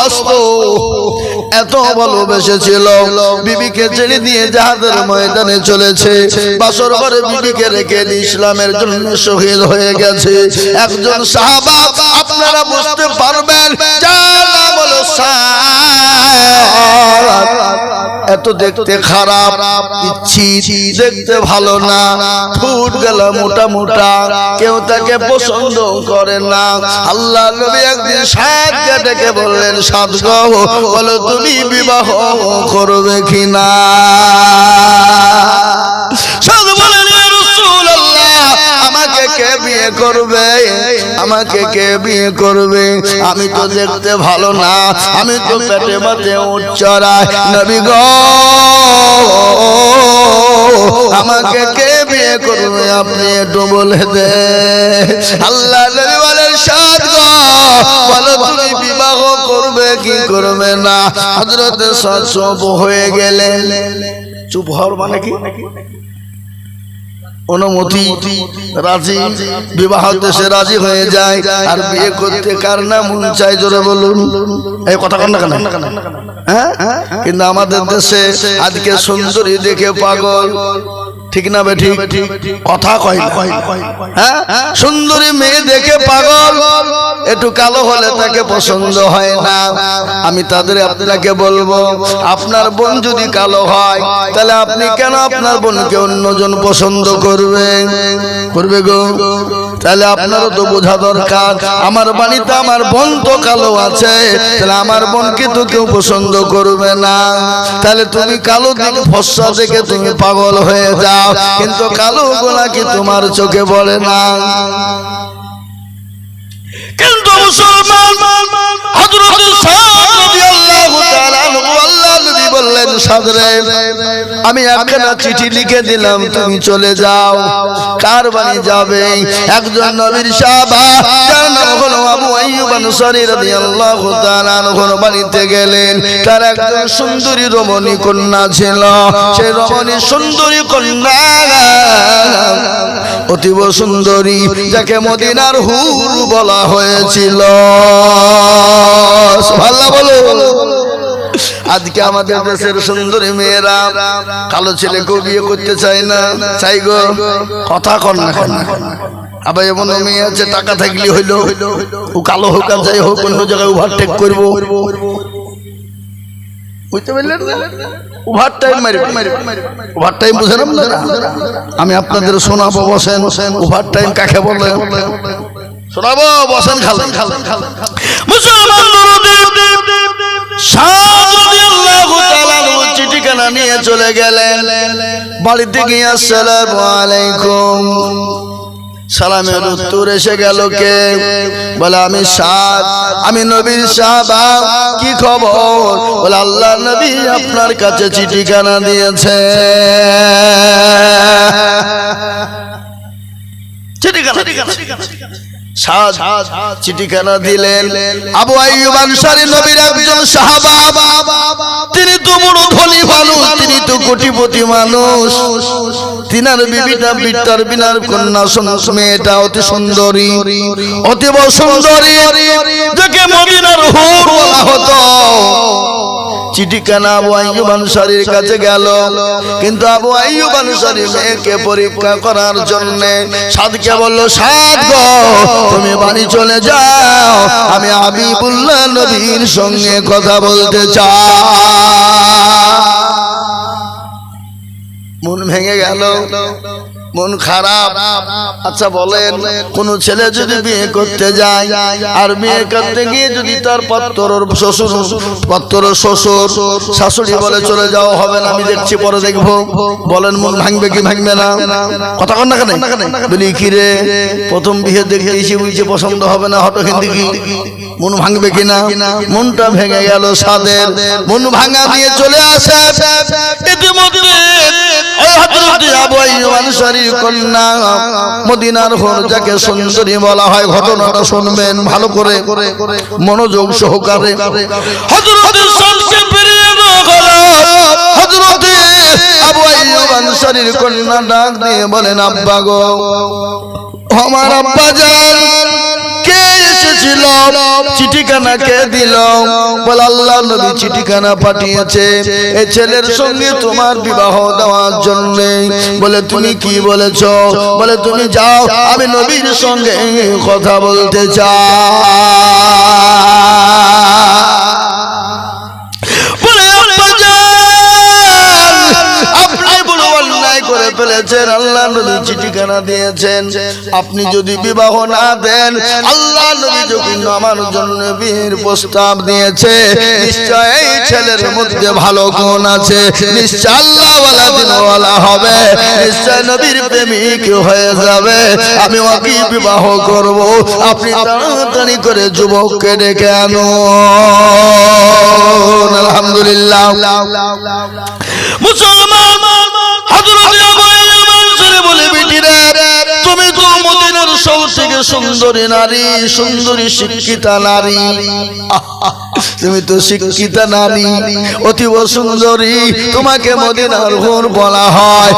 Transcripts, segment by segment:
ভালোবাসতো এত ভালোবেসেছিল। বিবিকে ছেড়ে দিয়ে জাহাজের ময়দানে চলেছে। বাসর ঘরে বিবিকে রেখে ইসলামের জন্য শহীদ হয়ে গেছে। একজন সাহাবা আপনারা বুঝতে পারবেন এত দেখতে খারাপ ইচ্ছি দেখতে ভালো না। ফুট গেল মোটা মোটা কেউ তাকে পছন্দ করে না। আল্লাহ নবী একদিন সাতকে ডেকে বললেন সাত বলো তুমি বিবাহ করবে কিনা? সাত বলেন "ইয়া রাসূলুল্লাহ, আমাকে কে বিয়ে করবে? বিয়ে করবে। আমি তো দেখতে ভালো না। আমি তো পেটে মাতে উচ্চরায় নবী গো, আমাকে কে বিয়ে করবে? আপনি একটু বলে দে। আল্লাহ নবী বলেন গো, বলো তুমি বিবাহ করবে কি করবে না? হযরতে সাদ চুপ হয়ে গেলে চুপ হওয়ার মানে কি? অনুমতি রাজি বিবাহ দেশে রাজি হয়ে যায়, আর বিয়ে করতে কার না মন চাই জোরে বলুন। এই কথা কন না কেন? হ্যাঁ? কিন্তু আমাদের দেশে আজকে সুন্দরী দেখে পাগল। ঠিক না বে ঠিক? কথা কয় হ্যাঁ? সুন্দরী মেয়ে দেখে পাগল। একটু কালো হলে তাকে পছন্দ হয় না। আমি তাদের আপনাকে বলব, আপনার বোন যদি কালো হয়, তাহলে আপনি কেন আপনার বোনকে অন্যজন পছন্দ করবে করবে গো। তাহলে আপনারও তো বোঝা দরকার। আমার বাড়িতে আমার বোন তো কালো আছে, তাহলে আমার বোনকে তো কেউ পছন্দ করবে না। তাহলে তুমি কালো দিক, ফসা দেখে তুমি পাগল হয়ে যাও। কিন্তু কালো গোলা কি তোমার চোখে পড়ে না? কিন্তু মুসলমান হজরত সাদ বললেন, সাদরে, আমি একখানা চিঠি লিখে দিলাম, তুমি চলে যাও। কার বাড়ি যাবে? একজন নবীর সাহাবা, যার নাম হলো আবু আইয়ুব আনসারী রাদিয়াল্লাহু তাআলা আনহুর বাড়িতে গেলেন। তার সুন্দরী রমণী কন্যা ছিল। রমণী সুন্দরী কন্যা, অতীব সুন্দরী, যাকে মদিনার হুর বলা হয়েছিল। ভাল্লা বলো। আজকে আমাদের দেশের সুন্দরী মেয়েরা কালো ছেলেকেও বিয়ে করতে চায় না। চাই গো, কথা কর না কর না আবার এমন মেয়ে আছে, টাকা থাকলে হইল, ও কালো হোক আর যাই হোক, অন্য জায়গায় ওভারটেক করব। বুঝতে ওভার টাইম মারবে। ওভার টাইম বুঝেন আমি আপনাদের শোনাবো, বসেন। ওভার টাইম কাকে বলে? শোনাবো, বসেন খালেন মুসলমান চিঠিখানা নিয়ে চলে গেলেন। বাড়িতে গিয়ে আসসালামু আলাইকুম। সালামের উত্তর এসে গেল কে? বলে, আমি সাদ, আমি নবীর সাহাবা। কি খবর? বলে, আল্লাহ নবী আপনার কাছে চিঠিখানা দিয়েছে। চিঠিখানা সাদ, চিঠিখানা দিলেন। আবু আইয়ুব আনসারী নবীর একজন সাহাবা। তিনি তো বড় ধনী মানুষ তিনি তো কোটিপতি মানুষ। তিনার বিবিটা বিটার বিনার কন্যা সন্ন্যাস মেয়েটা অতি সুন্দরী অতীব সুন্দরী যাকে মদিনার হুর বলা হতো। চিঠিখানা আবু আইয়ুব আনসারীর কাছে গেল। কিন্তু আবু আইয়ুব আনসারী মেয়েকে পরীক্ষা করার জন্য সাদকে বলল, সাদ গো, তুমি বাড়ি চলে যাও। আমি আবিবুল্লাহ নবীর সঙ্গে কথা বলতে চাই। মন ভেঙে গেল, মন খারাপ। আচ্ছা বলেন, কোন ছেলে যদি বিয়ে করতে যায়, আর বিয়ে করতে গিয়ে যদি তার পত্তর শ্বশুর পত্তর শ্বশুর, শাশুড়ি বলে চলে যাওয়া হবে না, আমি দেখছি, পরে দেখব। বলেন, মন ভাঙবে কি ভাঙবে না? কথা কন না কেন? বলি, কি রে, প্রথম বিয়ে দেখে এসে বুঝছে পছন্দ হবে না হটো হিন্দি কি মন ভাঙবে কিনা মনটা ভেঙে গেল সাদের। মন ভাঙা দিয়ে চলে আসে। আনসারীর কন্যা, মদিনার যাকে সুন্দরী বলা হয়, ঘটনাটা শুনবেন ভালো করে, মনোযোগ সহকারে। কন্যা ডাক দিয়ে বলেন, আব্বা গো আমার আব্বা জান এসেছিল চিঠিখানা কে দিল বলে আল্লাহ নবী চিঠিখানা পাঠিয়েছে। এই ছেলের সঙ্গে তোমার বিবাহ দেওয়ার জন্য। বলে, তুমি কি বলেছ? বলে, তুমি যাও, আমি নবীর সঙ্গে কথা বলতে চাই। করে ফেলেছেন চিঠিখানা দিয়েছেন। আপনি যদি বিবাহ না দেন, আল্লাহ নবী যখন আমার জন্য বিয়ের প্রস্তাব দিয়েছে, নিশ্চয় এই ছেলের মধ্যে ভালো গুণ আছে। নিশ্চয় আল্লাহ ওয়ালা দিনওয়ালা হবে। নিশ্চয় নবীর প্রেমিক হয়ে যাবে। আমি ওকে বিবাহ করব। আপনি তাড়াতাড়ি করে যুবককে ডেকে আনো আলহামদুলিল্লাহ। মুসলমান থেকে সুন্দরী নারী, সুন্দরী শিক্ষিতা নারী। তুমি তো শিক্ষিতা নারী, অতীব সুন্দরী, তোমাকে মদিনার ঘোর বলা হয়।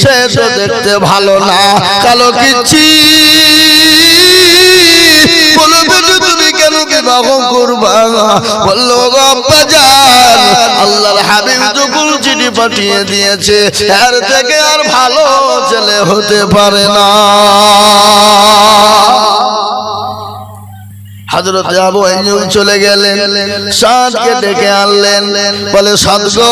সে তো দেখতে ভালো না, কালো কিচ্ছি। বিবাহ করবা বলল আল্লাহর হাবিব যখন চিঠি পাঠিয়ে দিয়েছে, এর থেকে আর ভালো ছেলে হতে পারে না। হযরত আবু আইয়ুব চলে গেলেন, সাদকে ডেকে আনলেন, বলে সাদ গো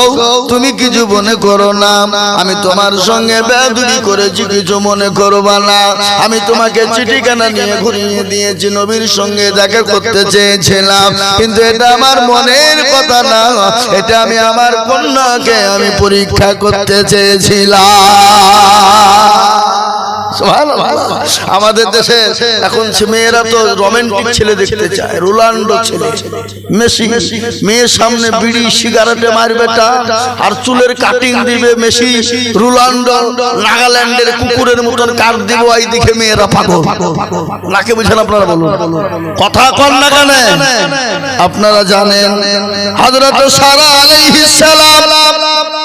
তুমি কিছু মনে করো না। আমি তোমার সঙ্গে বেদুরি করেছি, কিছু মনে করবা না। আমি তোমাকে চিঠিখানা নিয়ে ঘুরিয়ে দিয়েছি, নবীর সঙ্গে দেখা করতে চেয়েছিলাম। কিন্তু এটা আমার মনের কথা না। এটা আমি আমার কন্যাকে আমি পরীক্ষা করতে চেয়েছিলাম। আমাদের দেশে এখন মেয়েরা তো রোমান্টিক ছেলে দেখতে চায়। রোলান্ডো ছেলে। মেসি। মেয়ের সামনে বিড়ি সিগারেটে মারবে টা আর চুলের কাটিং দিবে মেসি। রোলান্ডো নাগাল্যান্ডের কুকুরের মতন কাট দিব এই দিকে মেয়েরা পাগল। নাকে বুঝেন আপনারা বলুন। কথা কন না কেন? আপনারা জানেন হযরত সারা আলাইহিস সালাম।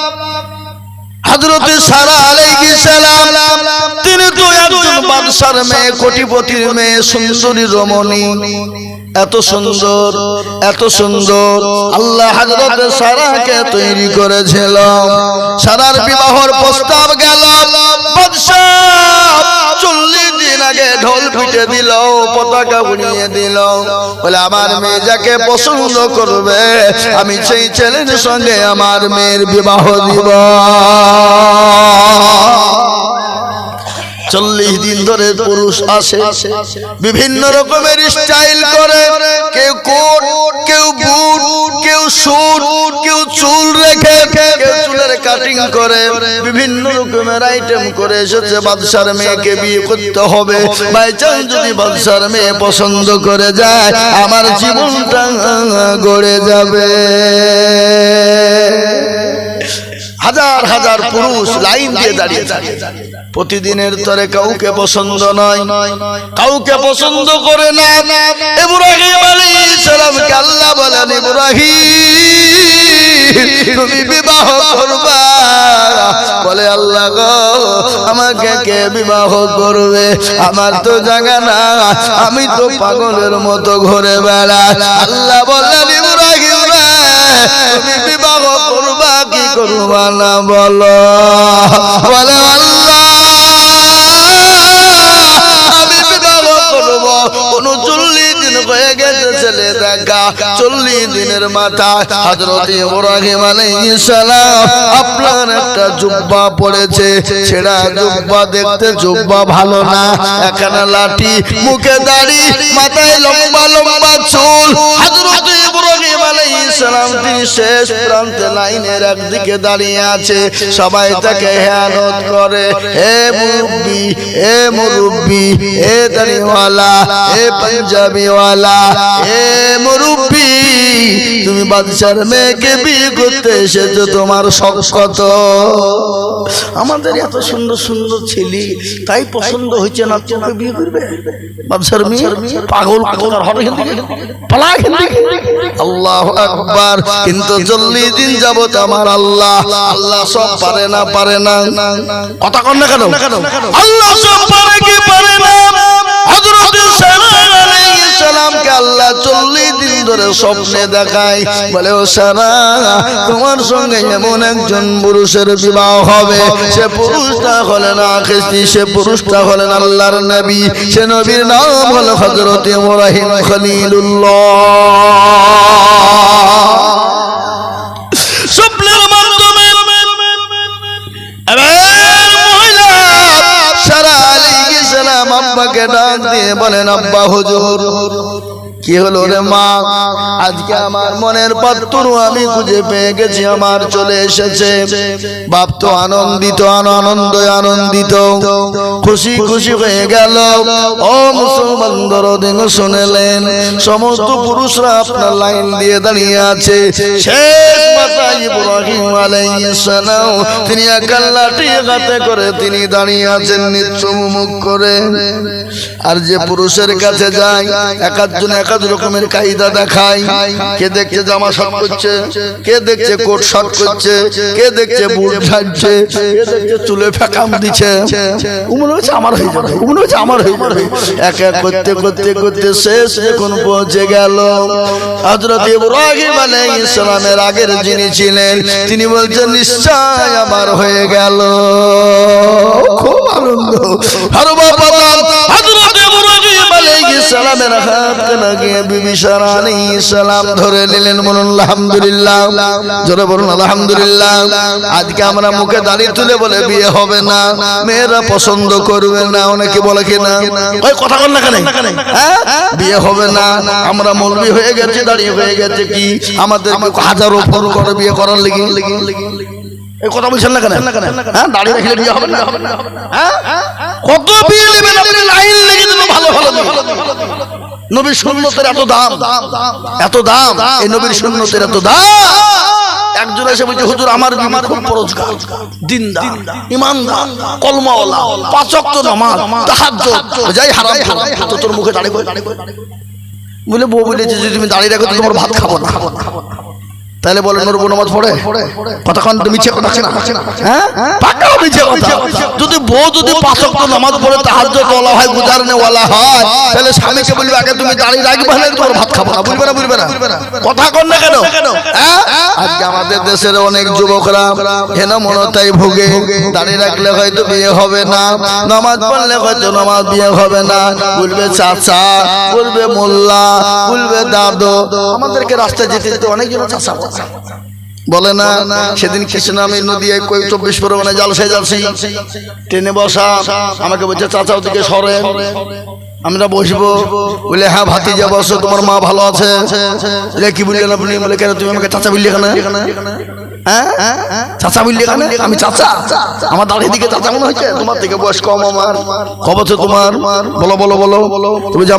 হযরতে সারা আলাইহিস সালাম তিনি তো একজন বাদশার মেয়ে কোটিপতির মেয়ে সুন্দরী রমণী। এত সুন্দর এত সুন্দর। আল্লাহ হযরতে সারাকে তৈরি করেছিল। সারার বিবাহর প্রস্তাব গেল। বাদশা চল্লিশ দিন আগে ঢোল পিটে দিল, পতাকা উড়িয়ে দিল। বলে, আমার মেয়ে যাকে পছন্দ করবে, আমি সেই ছেলের সঙ্গে আমার মেয়ের বিবাহ দিব। দিন পুরুষ আসে। বিভিন্ন রকমের স্টাইল করে। কেউ কোট, কেউ বুট, কেউ সুট, কেউ চুল রেখে, কেউ চুলের কাটিং করে। বিভিন্ন রকমের আইটেম করে এসেছে। বাদশার মেয়েকে বিয়ে করতে হবে। বাই চান্স যদি বাদশার মেয়ে পছন্দ করে যায়, আমার জীবনটা গড়ে যাবে। হাজার হাজার পুরুষ লাইন দিয়ে দাঁড়িয়ে প্রতিদিনের তরে কাউকে পছন্দ নয়, কাউকে পছন্দ করে না। ইব্রাহিম আলাইহিস সালামকে আল্লাহ বলেন, ইব্রাহিম বিবাহ করবা? বলে, আল্লাহ আমাকে কে বিবাহ করবে? আমার তো জায়গা না আমি তো পাগলের মতো ঘুরে বেড়া আল্লাহ বললেন ইব্রাহিম বিবাহ করবা বল। কোন উনচল্লিশ দিন হয়ে গেছে ছেলে দেখা। চল্লিশ দিনের মাথায় হজরত ইব্রাহিম আলাইহিস সালাম আপনার একটা জুব্বা পড়েছে। ছেঁড়া জুব্বা দেখতে জুব্বা ভালো না। এখানে লাঠি মুখে দাড়ি, মাথায় লম্বা লম্বা চুল। তিনি শেষ প্রান্তে লাইনের একদিকে দাঁড়িয়ে আছে? সবাই তাকে হেয়ানত করে, হে মুরব্বি হে মুরব্বি, হে দাড়িওয়ালা, হে পাঞ্জাবিওয়ালা তুমি বাদশার মেয়েকে বিয়ে করতে এসেছ তোমার শখ কত? আমাদের এত সুন্দর সুন্দর ছেলে তাই পছন্দ হয়েছে না তোকে বিয়ে করবে? বাদশার মেয়ে পাগল পাগল আর হবে। আল্লাহ আকবার কিন্তু চল্লিশ দিন যাবত আমার আল্লাহ আল্লাহ সব পারে না পারে না। কথা কন না কেন? আল্লাহ সব পারে কি পারে না? আমাকে আল্লাহ চল্লিশ দিন ধরে স্বপ্নে দেখায়। বলে, ও সারা, তোমার সঙ্গে এমন একজন পুরুষের বিবাহ হবে। সে পুরুষটা হলেন আখিস্তি সে পুরুষটা হলেন আল্লাহর নবী। সে নবীর নাম হলো হজরত ইব্রাহিম খলিলুল্লাহ। স্বপ্নের আব্বাকে ডাক দিয়ে বলেন আব্বা হুজুর। কি হলো রে মা? আজকে আমার মনের পাত্র আমি খুঁজে পেয়ে গেছি, আমার চলে এসেছে। বাপ তো আনন্দিত, আনন্দ, আনন্দিত। খুশি খুশি হয়ে গেল। ও মুসলমান দরদিন শুনেলেন, সমস্ত পুরুষরা আপনার লাইন দিয়ে দাঁড়িয়ে আছে। শেষ মাতা ইব্রাহিম আলাইহিস সালাম, তিনি একা লাঠি হাতে করে তিনি দাঁড়িয়ে আছেন নিত্য মুখ করে। আর যে পুরুষের কাছে যায় একাধজন একাধ রকমের কায়দা দেখায়। কে দেখছে জামা শর্ট করছে, কে দেখছে কোট শর্ট করছে, কে দেখছে বুট দেখছে চুলে ফেকাম দিচ্ছে। উমনে হচ্ছে আমার হয়ে যাবে। উমনে হচ্ছে আমার হয়ে যাবে। এক এক করতে করতে করতে শেষ যখন পৌঁছে গেল। হযরত ইব্রাহিম আলাইহিস সালামের আগের যিনি ছিলেন, তিনি বলছেন, নিশ্চয় আমার হয়ে গেল। খুব আনন্দ। আর বাবা হযরত সালামের আমরা মুখে দাঁড়িয়ে তুলে বলে বিয়ে হবে না, মেয়েরা পছন্দ করবে না, অনেকে বলে কি না? না হ্যাঁ? বিয়ে হবে না, আমরা মৌলবি হয়ে গেছে দাঁড়িয়ে হয়ে গেছে কি? আমাদের হাজারো ফোন করে বিয়ে করার লেগে। এই কথা বলছেন না কেন? হ্যাঁ দাঁড়িয়ে রাখলে বিয়ে হবে না? হ্যাঁ? কত বিয়ে নেবেন আপনি? লাইন লেগে দিল ভালো ভালো নবীর সুন্নতের এত দাম। এত দাম। এই নবীর সুন্নতের এত দাম। একজন এসে বলছে হুজুর আমার আমার খুব পরোজগার দিনদার ইমানদার কলমাওয়ালা পাঁচ ওয়াক্ত নামাজ তাহাজ্জুদ যাই হারাম খাই, তো তোর মুখে দাঁড়িয়ে বলে বউ বলেছে যে তুমি দাঁড়িয়ে রাখো তোমার ভাত খাব না। তাহলে বলে নরবো নামাজ পড়ে? কতক্ষণ তো মিছে কথা না হ্যাঁ? পাকা মিছে কথা। যদি বউ যদি পাঁচ ওয়াক্ত নামাজ পড়ে, তাহাজ্জুদ ওয়ালা হয়, গুজারনে ওয়ালা হয়, তাহলে স্বামীকে বলবে, আগে তুমি দাঁড়িয়ে রাখবে না তোমার ভাত খাব না। বলবে না বলবে না? কথা কর না কেন? হ্যাঁ? আজকে আমাদের দেশের অনেক যুবকরা হেন মনতাই ভোগে। দাঁড়িয়ে রাখলে হয়তো বিয়ে হবে না, নামাজ পড়লে হয়তো নামাজ বিয়ে হবে না। বলবে, চাচা। বলবে, মোল্লা। বলবে, দাদু। আমাদেরকে রাস্তায় যেতে যেতে অনেকজন চাচা বলে। না না সেদিন কৃষ্ণ আমি নদী কই চব্বিশ পরগনায় জালসে জালসি ট্রেনে বসা আমাকে বলছে চাচা ওদিকে সরে আমরা বসবো। বলে হ্যাঁ ভাতিজা, বসো, তোমার মা ভালো আছে। কি বললেন আপনি? বলে, কেন তুমি আমাকে চাচা বললি এখানে হ্যাঁ? চাচা আমি চাচা। আমার চাচা মনে হচ্ছে তোমার বয়স আমার। তোমার? বলো বলো বলো। যে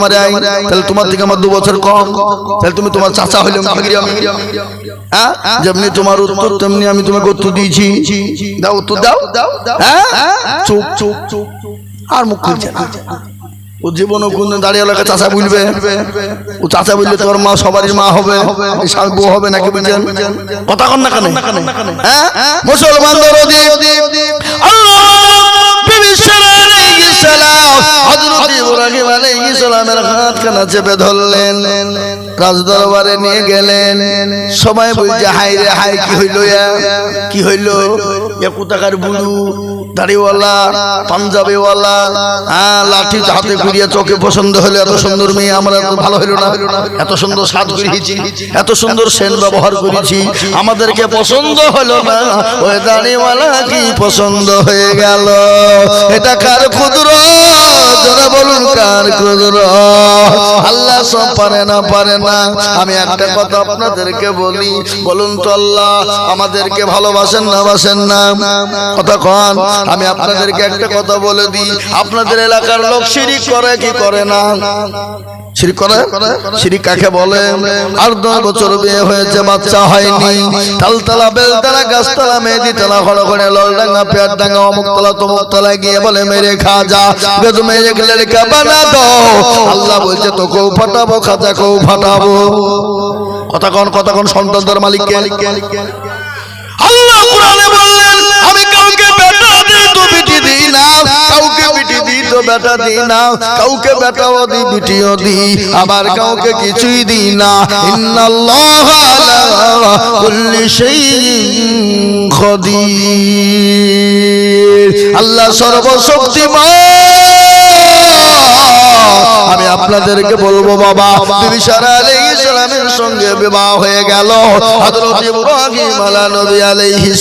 তাহলে তোমার আমার দু বছর তাহলে তুমি তোমার চাচা হইলে হ্যাঁ? যেমনি তোমার উত্তর, তেমনি আমি তোমাকে উত্তর দিয়েছি। দাও, উত্তর দাও। হ্যাঁ? চুপ চুপ চুপ। আর মুখ খুলছে ও দাঁড়িয়ে চাচা বলবে? ও চাষা বুঝলে তোমার মা সবারই মা হবে বউ হবে নাকি কথা না কেন? হ্যাঁ? মুসলমান হ্যাঁ লাঠি হাতে ঘুরিয়ে চোখে পছন্দ হলো, এত সুন্দর মেয়ে, আমরা তো ভালো হইল না। এত সুন্দর স্বাদ করিয়েছি এত সুন্দর সেন ব্যবহার করেছি, আমাদেরকে পছন্দ হলো না। ওই দাড়িওয়ালা কি পছন্দ হয়ে গেল? এটা কার ক্ষুদ্র? বলুন কার আল্লাহ সব পারে না পারে না। আমি একটা কথা আপনাদেরকে বলি, বলুন তো আল্লাহ, আমাদেরকে ভালোবাসেন না বাসেন না? কথা কন আমি আপনাদেরকে একটা কথা বলে দিই, আপনাদের এলাকার লোক শিরিক করে কি করে না? শিরিক করে? শিরিক কাকে বলে? আর দশ বছর বিয়ে হয়েছে, বাচ্চা হয়নি। তালতলা, বেলতলা, গাছতলা, মেহেদিতলা খড়খড়ে ললডাঙ্গা, পেয়ারডাঙ্গা, অমুকতলা তমুকতলা গিয়ে বলে, মেরে খা যা মেরে লড়কা বানা দো আল্লাহ বলছে তো তোকেও ফাটাবো, খাজা খাতাকেও ফাটাবো। কথা কন কথা কন, সন্তানদের মালিককে। আল্লাহ কোরআনে বললেন আমি কাউকে বেটা দিই তো বিটি দিই না কাউকে বিটি দিই তো বেটা দিই না কাউকে বেটাও বিটিও দিই আবার কাউকে কিছুই দিই না আল্লাহ সর্বশক্তিমান। আমি আপনাদেরকে বলব বাবা বিবি সারা আলাইহিস সঙ্গে বিবাহ হয়ে গেল, হযরত নবী আলাইহিস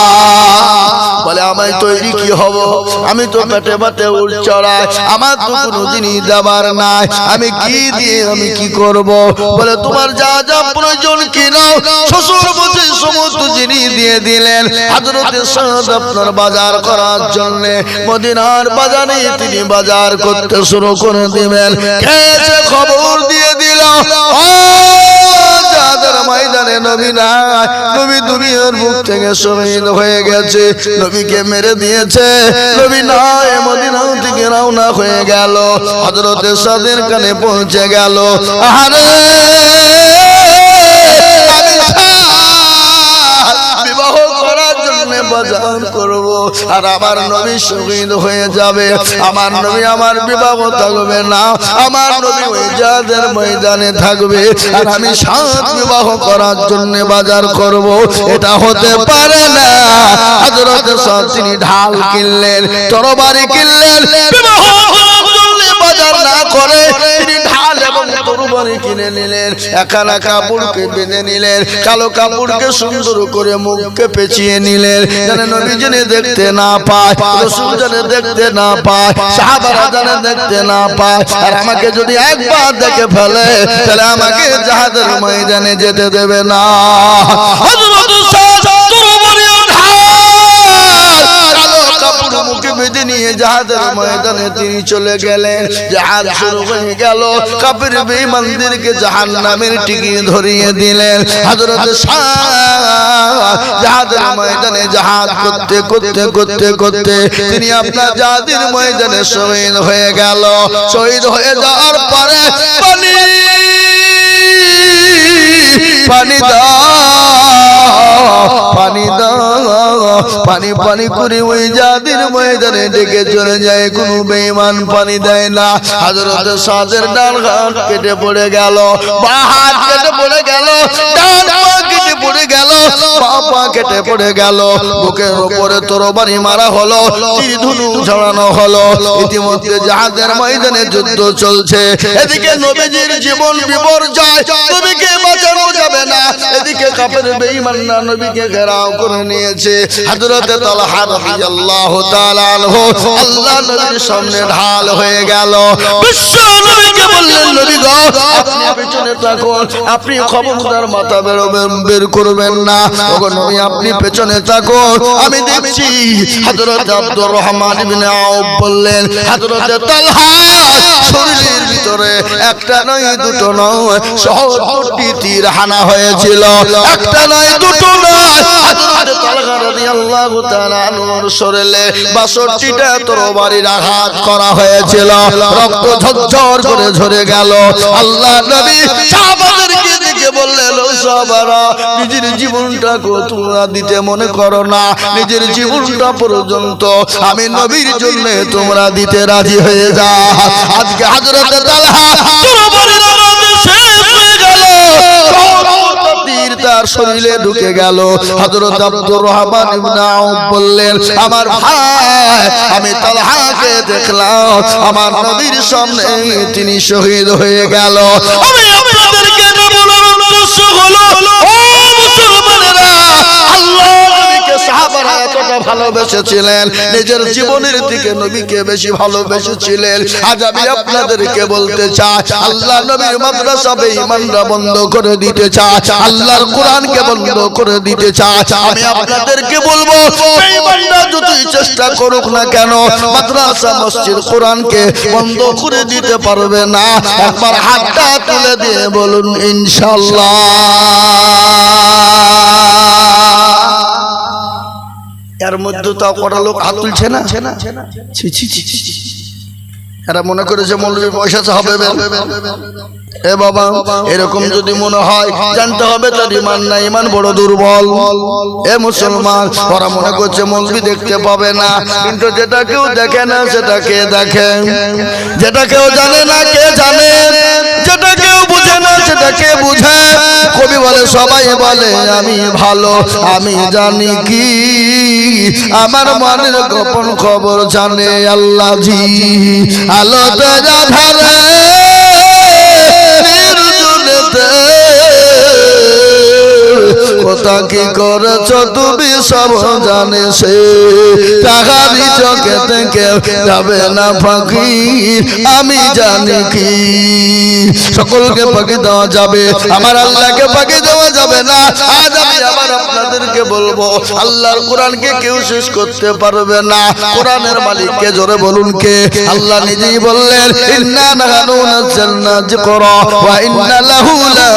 আমায় তৈরি কি হব? আমি তো পেটে উল চড়াই আমার তো কোনো জিনিস দেবার নাই। আমি কি দিয়ে আমি কি করব? বলে তোমার যা যা প্রয়োজন কি নাও? শ্বশুর বসে সমস্ত জিনিস দিয়ে দিলেন। হাজরতে সাদ আপনার বাজার করার জন্য। মদিনার বাজারে তিনি বাজার করতে শুরু করে দিবেন। খেয়েছে খবর দিয়ে দিল। ও যাদের ময়দানে নবী নাই। নবী দুনিয়ার মুখ থেকে শহীদ হয়ে গেছে। নবীকে মেরে দিয়েছে। নবী নাই মদিনা থেকে রওনা হয়ে গেল। হযরতে সাদের কানে পৌঁছে গেল। আহারে! বিবাহ করার জন্য বাজার আর আমার নবী শহীদ হয়ে যাবে। আমার নবী আমার বিবাহ থাকবে না। আমার নবী ওই যাদের ময়দানে থাকবে। আর আমি সাত বিবাহ করার জন্য বাজার করব। এটা হতে পারে না। হযরত সাদ তিনি ঢাল কিনলেন, তরবারি কিনলেন, বিবাহ বাজার না করে তিনি তরবারি কিনে নিলেন একানা কাপড়কে বেঁধে নিলেন, কালো কাপড়কে সুন্দর করে মুখকে পেঁচিয়ে নিলেন, যেন নবী জেনে দেখতে না পায়, রসুল জেনে দেখতে না পায়, সাহাবারা জেনে দেখতে না পায়, আর আমাকে যদি একবার দেখে ফেলে, তাহলে আমাকে জাহাজের ময়দানে যেতে দেবে না। নিয়ে জাহাজের ময়দানে তিনি চলে গেলেন। জাহাজ শুরু হয়ে গেল। কাপের বেঈমানদেরকে জাহান্নামের টিকি ধরিয়ে দিলেন। হযরত জাহাজের ময়দানে জাহাজ করতে করতে করতে করতে তিনি আপনার জাহাজের ময়দানে শহীদ হয়ে গেল। শহীদ হয়ে যাওয়ার পরে পানি পানি পানি পানি পানি করে ওই জাতির ময়দানে ডেকে চলে যায়। কোনো বেঈমান পানি দেয় না। হাজার সাদের ডান কেটে পড়ে গেল, বা হাত কেটে পড়ে গেল, ডান পড়ে গেল কেটে পড়ে গেল, বুকের উপরে মারা হলো হলো, ইতিমধ্যে জাহাজের ময়দানে যুদ্ধ চলছে। এদিকে নবীজির জীবন বিপর্যয় বাঁচানো যাবে না। এদিকে বেঈমান নবীকে ঘেরাও করে নিয়েছে। তালহা রাদিয়াল্লাহু তাআলা আনহু, আল্লাহ নবীর সামনে ঢাল হয়ে গেল। বিশ্ব নবীকে বললেন, নবী গো, আপনি পেছনে থাকুন, আপনি খবরদার মাথা বের করবেন না। ওগো আপনি পেছনে থাকুন। আমি দেখছি হযরত আব্দুর রহমান ইবনে আউফ বললেন, হযরত তালহা, শরীরের ভিতরে একটা নয়, দুটো নয়, সহস্রটি তীর হানা হয়েছিল। একটা নয়, দুটো নয়। তালহা রাদিয়াল্লাহু তাআলা আনহুর শরীরে 62টা তরবারির আঘাত করা হয়েছিল। রক্ত ঝরঝর করে ঝরে গেল। আল্লাহ নবী দেখে বললেন নিজের জীবনটা তোমরা দিতে মনে করো না। নিজের জীবনটা পর্যন্ত আমি নবীর জন্য তোমরা দিতে রাজি হয়ে যা। আজকে তার শরীরে ঢুকে গেল। হযরত আব্দুর রহমান ইবনে বললেন, আমার ভাই, আমি তালহাকে দেখলাম। আমার নবীর সামনে তিনি শহীদ হয়ে গেল। আমি আপনাদেরকে উদ্দেশ্য হলো ও মুসলমানেরা আল্লাহ এতটা ভালোবেসেছিলেন। নিজের জীবনের দিকে নবীকে বেশি ভালোবেসেছিলেন। আজ আমি আপনাদেরকে বলতে চাই, আল্লাহ নবীর মাদ্রাসা বেঈমানরা বন্ধ করে দিতে আল্লাহর কোরআনকে বন্ধ করে দিতে আমি আপনাদেরকে বলব, বেঈমানরা চেষ্টা করুক না কেন, মাদ্রাসা, মসজিদ, কোরআনকে বন্ধ করে দিতে পারবে না। একবার হাতটা তুলে দিয়ে বলুন, ইনশাআল্লাহ। এর মধ্যে তাও কটা লোক হাত তুলছে না? ছি ছি ছি। এরা মনে করেছে মৌলবী পয়সা হবে এ বাবা, এরকম যদি মনে হয়, জানতে হবে তার ইমান না, ইমান বড় দুর্বল। এ মুসলমান, ওরা মনে করছে মৌলবী দেখতে পাবে না। কিন্তু যেটা কেউ দেখে না, সেটা কে দেখে? যেটা কেউ জানে না, কে জানে? বুঝে না সেটা কে কবি বলে, সবাই বলে, আমি ভালো, আমি জানি কি। আমার মনের গোপন খবর জানে আল্লাহ আলো তেজা ধারে কি করেছ তুমি সব জানে সে? টাকারি চোখে থেকে যাবে না ফাঁকি আমি জানি কি। সকলকে পাখি দেওয়া যাবে, আমার আল্লাহকে পাখি দেওয়া যাবে না। আজ আমি আবার আপনাদেরকে বলব, আল্লাহর কোরআনকে কেউ শেষ করতে পারবে না। কোরআনের মালিককে জোরে বলুন কে? আল্লাহ নিজেই বললেন, ইন্না নাহানু নাযালনা যিকরা ওয়া ইন্না লাহু লা